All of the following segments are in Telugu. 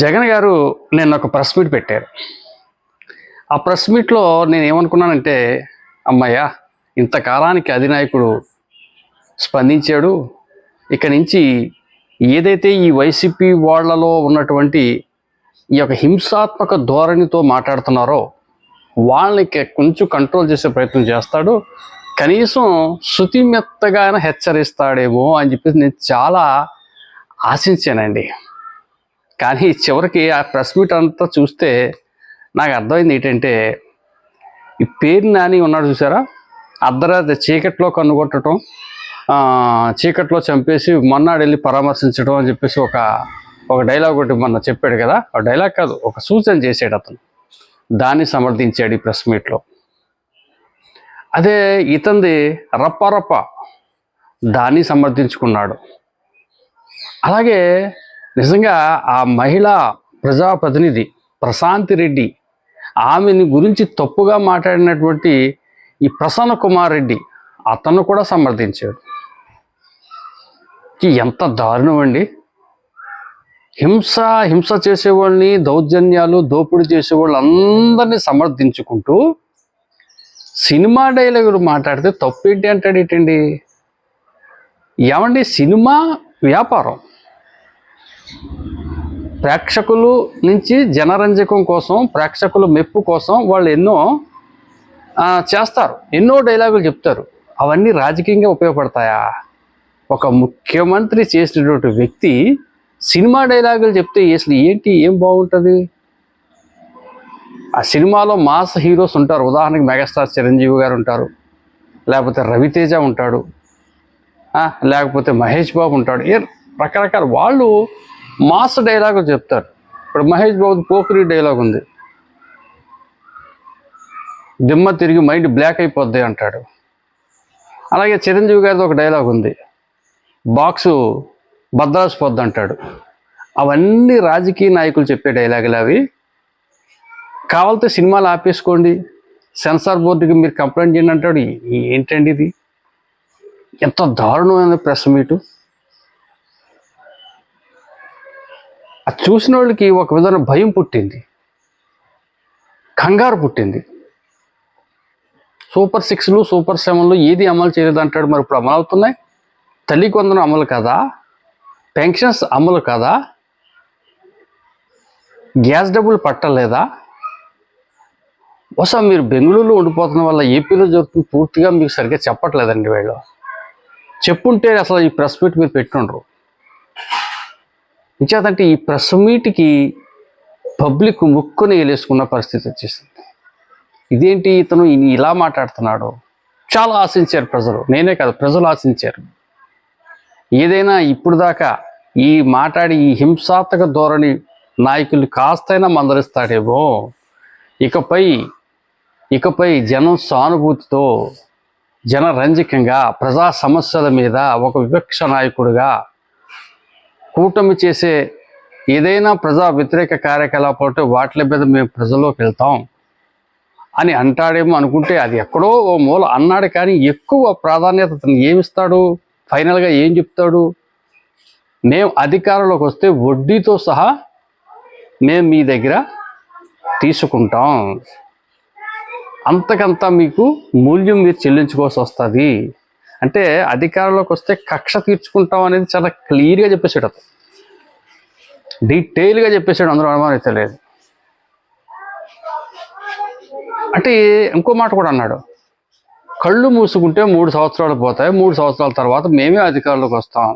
జగన్ గారు నేను ఒక ప్రెస్ మీట్ పెట్టారు. ఆ ప్రెస్ మీట్లో నేను ఏమనుకున్నానంటే అమ్మయ్య ఇంతకాలానికి అధినాయకుడు స్పందించాడు. ఇక నుంచి ఏదైతే ఈ వైసీపీ వాళ్ళలో ఉన్నటువంటి ఈ యొక్క హింసాత్మక ధోరణితో మాట్లాడుతున్నారో వాళ్ళని కొంచెం కంట్రోల్ చేసే ప్రయత్నం చేస్తాడు. కనీసం శృతిమెత్తగా హెచ్చరిస్తాడేమో అని చెప్పేసి నేను చాలా ఆశించానండి. కానీ చివరికి ఆ ప్రెస్ మీట్ అంతా చూస్తే నాకు అర్థమైంది ఏంటంటే ఈ పేరు నాని ఉన్నాడు చూసారా? అర్ధరాత్రి చీకట్లో కన్నుకొట్టడం చీకట్లో చంపేసి మొన్నాడు వెళ్ళి పరామర్శించడం అని చెప్పేసి ఒక ఒక డైలాగ్ ఒకటి మొన్న చెప్పాడు కదా? ఆ డైలాగ్ కాదు ఒక సూచన చేశాడు అతను. దాన్ని సమర్థించాడు ఈ ప్రెస్ మీట్లో. అదే ఇతంది రప్ప రప్ప దాన్ని సమర్థించుకున్నాడు. అలాగే నిజంగా ఆ మహిళా ప్రజాప్రతినిధి ప్రశాంతి రెడ్డి ఆమెని గురించి తప్పుగా మాట్లాడినటువంటి ఈ ప్రసన్న కుమార్ రెడ్డి అతను కూడా సమర్థించాడు. ఎంత దారుణం అండి. హింస హింస చేసేవాళ్ళని దౌర్జన్యాలు దోపిడీ చేసేవాళ్ళు అందరినీ సమర్థించుకుంటూ సినిమా డైలాగులు మాట్లాడితే తప్పేంటి అంటాడు ఏంటండి? ఏమండి సినిమా వ్యాపారం? ప్రేక్షకులు నుంచి జనరంజకం కోసం ప్రేక్షకుల మెప్పు కోసం వాళ్ళు ఎన్నో చేస్తారు. ఎన్నో డైలాగులు చెప్తారు. అవన్నీ రాజకీయంగా ఉపయోగపడతాయా? ఒక ముఖ్యమంత్రి చేసినటువంటి వ్యక్తి సినిమా డైలాగులు చెప్తే అసలు ఏంటి ఏం బాగుంటుంది? ఆ సినిమాలో మాస్ హీరోస్ ఉంటారు. ఉదాహరణకి మెగాస్టార్ చిరంజీవి గారు ఉంటారు. లేకపోతే రవితేజ ఉంటాడు. లేకపోతే మహేష్ బాబు ఉంటాడు. ఏ రకరకాల వాళ్ళు మాస్ డైలాగ్ చెప్తారు. ఇప్పుడు మహేష్ బాబు పోకిరి డైలాగ్ ఉంది. దిమ్మ తిరిగి మైండ్ బ్లాక్ అయిపోద్ది అంటాడు. అలాగే చిరంజీవి గారిది ఒక డైలాగ్ ఉంది. బాక్సు భద్రాసిపోద్ది అంటాడు. అవన్నీ రాజకీయ నాయకులు చెప్పే డైలాగులు అవి. కావాలంటే సినిమాలు ఆపేసుకోండి. సెన్సార్ బోర్డుకి మీరు కంప్లైంట్ చేయండి అంటాడు. ఏంటండి ఇది? ఎంత దారుణమైన ప్రెస్ మీటు. అది చూసిన వాళ్ళకి ఒక విధమైన భయం పుట్టింది. కంగారు పుట్టింది. సూపర్ సిక్స్లు సూపర్ సెవెన్లు ఏది అమలు చేయలేదు అంటాడు మరి ఇప్పుడు అమలు అవుతున్నాయి? తల్లి కొందరం అమలు కదా? పెన్షన్స్ అమలు కదా? గ్యాస్ డబ్బులు పట్టలేదా? బహుశా మీరు బెంగళూరులో ఉండిపోతున్న వల్ల ఏపీలో జరుగుతుంది పూర్తిగా మీకు సరిగ్గా చెప్పట్లేదండి వీళ్ళు. చెప్పుంటే అసలు ఈ ప్రెస్ మీట్ మీరు పెట్టుండ్రు. ఇంచేతంటే ఈ ప్రెస్ మీట్కి పబ్లిక్ ముక్కుని వేలేసుకున్న పరిస్థితి వచ్చేసింది. ఇదేంటి ఇతను ఇలా మాట్లాడుతున్నాడు? చాలా ఆశించారు ప్రజలు. నేనే కాదు ప్రజలు ఆశించారు. ఏదైనా ఇప్పుడు దాకా ఈ మాట్లాడి ఈ హింసాత్మక ధోరణి నాయకులు కాస్తైనా మందరిస్తాడేమో ఇకపై ఇకపై జనం సానుభూతితో జనరంజకంగా ప్రజా సమస్యల మీద ఒక వివక్ష నాయకుడిగా కూటమి చేసే ఏదైనా ప్రజా వ్యతిరేక కార్యకలాపాలు ఉంటే వాటి మీద మేము ప్రజల్లోకి వెళ్తాం అని అంటాడేమో అనుకుంటే అది ఎక్కడో ఓ మూల అన్నాడు కానీ ఎక్కువ ప్రాధాన్యత అతను ఏమిస్తాడు? ఫైనల్గా ఏం చెప్తాడు? మేము అధికారంలోకి వస్తే వడ్డీతో సహా మేము మీ దగ్గర తీసుకుంటాం. అంతకంతా మీకు మూల్యం మీరు చెల్లించుకోవాల్సి వస్తుంది. అంటే అధికారంలోకి వస్తే కక్ష తీర్చుకుంటాం అనేది చాలా క్లియర్గా చెప్పేసాడు అతను. డీటెయిల్గా చెప్పేసాడు అందులో అనుమానం లేదు. అంటే ఇంకో మాట కూడా అన్నాడు. కళ్ళు మూసుకుంటే మూడు సంవత్సరాలు పోతాయి మూడు సంవత్సరాల తర్వాత మేమే అధికారంలోకి వస్తాం.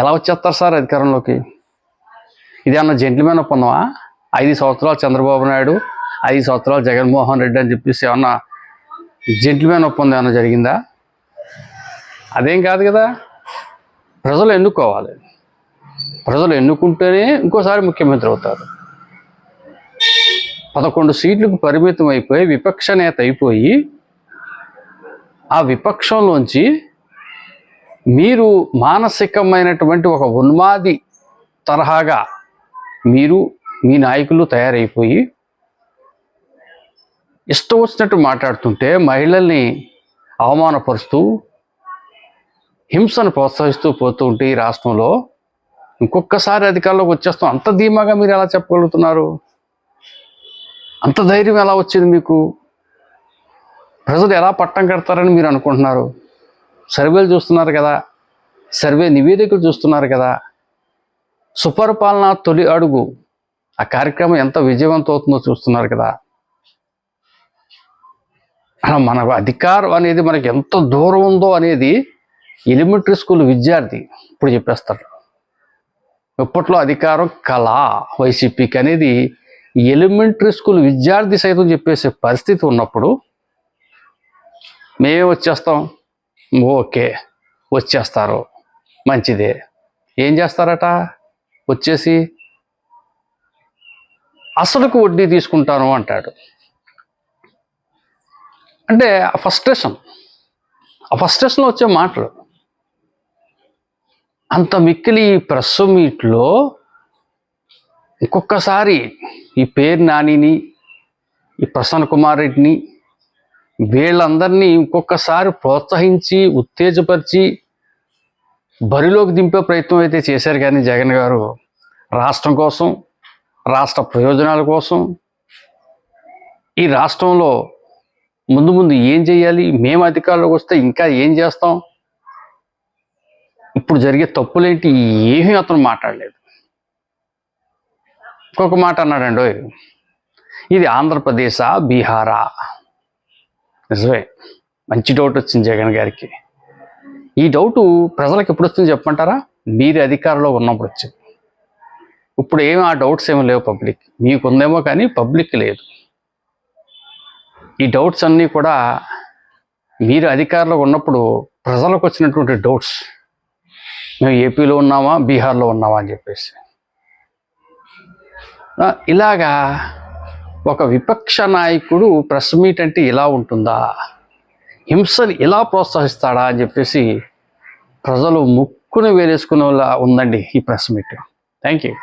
ఎలా వచ్చేస్తారు సార్ అధికారంలోకి? ఇది అన్న జెంట్లమెన్ ఒప్పందమా? ఐదు సంవత్సరాలు చంద్రబాబు నాయుడు ఐదు సంవత్సరాలు జగన్మోహన్ రెడ్డి అని చెప్పేసి ఏమన్నా జెంట్లమెన్ ఒప్పందం ఏమన్నా జరిగిందా? అదేం కాదు కదా? ప్రజలు ఎన్నుకోవాలి. ప్రజలు ఎన్నుకుంటేనే ఇంకోసారి ముఖ్యమంత్రి అవుతారు. పదకొండు సీట్లకు పరిమితం అయిపోయి విపక్ష నేత అయిపోయి ఆ విపక్షంలోంచి మీరు మానసికమైనటువంటి ఒక ఉన్మాది తరహాగా మీరు మీ నాయకులు తయారైపోయి ఇష్టం వచ్చినట్టు మాట్లాడుతుంటే మహిళల్ని అవమానపరుస్తూ హింసను ప్రోత్సహిస్తూ పోతూ ఉంటే ఈ రాష్ట్రంలో ఇంకొకసారి అధికారంలోకి వచ్చేస్తాం. అంత ధీమాగా మీరు ఎలా చెప్పగలుగుతున్నారు? అంత ధైర్యం ఎలా వచ్చింది మీకు? ప్రజలు ఎలా పట్టం కడతారని మీరు అనుకుంటున్నారు? సర్వేలు చూస్తున్నారు కదా? సర్వే నివేదికలు చూస్తున్నారు కదా? సుపరిపాలన తొలి అడుగు. ఆ కార్యక్రమం ఎంత విజయవంతం అవుతుందో చూస్తున్నారు కదా? అలా మన అధికారం అనేది మనకి ఎంత దూరం ఉందో అనేది ఎలిమెంటరీ స్కూల్ విద్యార్థి ఇప్పుడు చెప్పేస్తారు. ఇప్పట్లో అధికారం కళ వైసీపీకి అనేది ఎలిమెంటరీ స్కూల్ విద్యార్థి సైతం చెప్పేసే పరిస్థితి ఉన్నప్పుడు మేమే వచ్చేస్తాం? ఓకే వచ్చేస్తారు. మంచిదే. ఏం చేస్తారట? వచ్చేసి అసలుకు వడ్డీ తీసుకుంటాను అంటాడు. అంటే ఆ ఫస్ట్రేషన్ ఆ ఫస్ట్రేషన్లో వచ్చే మాటలు. అంత మిక్కిలి ఈ ప్రెస్ మీట్లో ఇంకొకసారి ఈ పేరు నానిని ఈ ప్రసన్న కుమార్ రెడ్డిని వీళ్ళందరినీ ఇంకొకసారి ప్రోత్సహించి ఉత్తేజపరిచి బరిలోకి దింపే ప్రయత్నం అయితే చేశారు కానీ జగన్ గారు రాష్ట్రం కోసం రాష్ట్ర ప్రయోజనాల కోసం. ఈ రాష్ట్రంలో ముందు ముందు ఏం చేయాలి? మేము అధికారంలోకి వస్తే ఇంకా ఏం చేస్తాం? ఇప్పుడు జరిగే తప్పులేంటి? ఏమీ అతను మాట్లాడలేదు. ఇంకొక మాట అన్నాడండి ఇది ఆంధ్రప్రదేశా బీహారా. నిజమే. మంచి డౌట్ వచ్చింది జగన్ గారికి. ఈ డౌటు ప్రజలకు ఎప్పుడు వస్తుంది చెప్పమంటారా? మీరు అధికారంలో ఉన్నప్పుడు వచ్చింది. ఇప్పుడు ఏమి ఆ డౌట్స్ ఏమి లేవు పబ్లిక్. మీకు ఉందేమో కానీ పబ్లిక్ లేదు. ఈ డౌట్స్ అన్నీ కూడా మీరు అధికారంలో ఉన్నప్పుడు ప్రజలకు వచ్చినటువంటి డౌట్స్. మేము ఏపీలో ఉన్నామా బీహార్లో ఉన్నామా అని చెప్పేసి. ఇలాగా ఒక విపక్ష నాయకుడు ప్రెస్ మీట్ అంటే ఇలా ఉంటుందా? హింసని ఇలా ప్రోత్సహిస్తాడా అని చెప్పేసి ప్రజలు ముక్కును వేలేసుకునేలా ఉందండి ఈ ప్రెస్ మీట్. Thank you.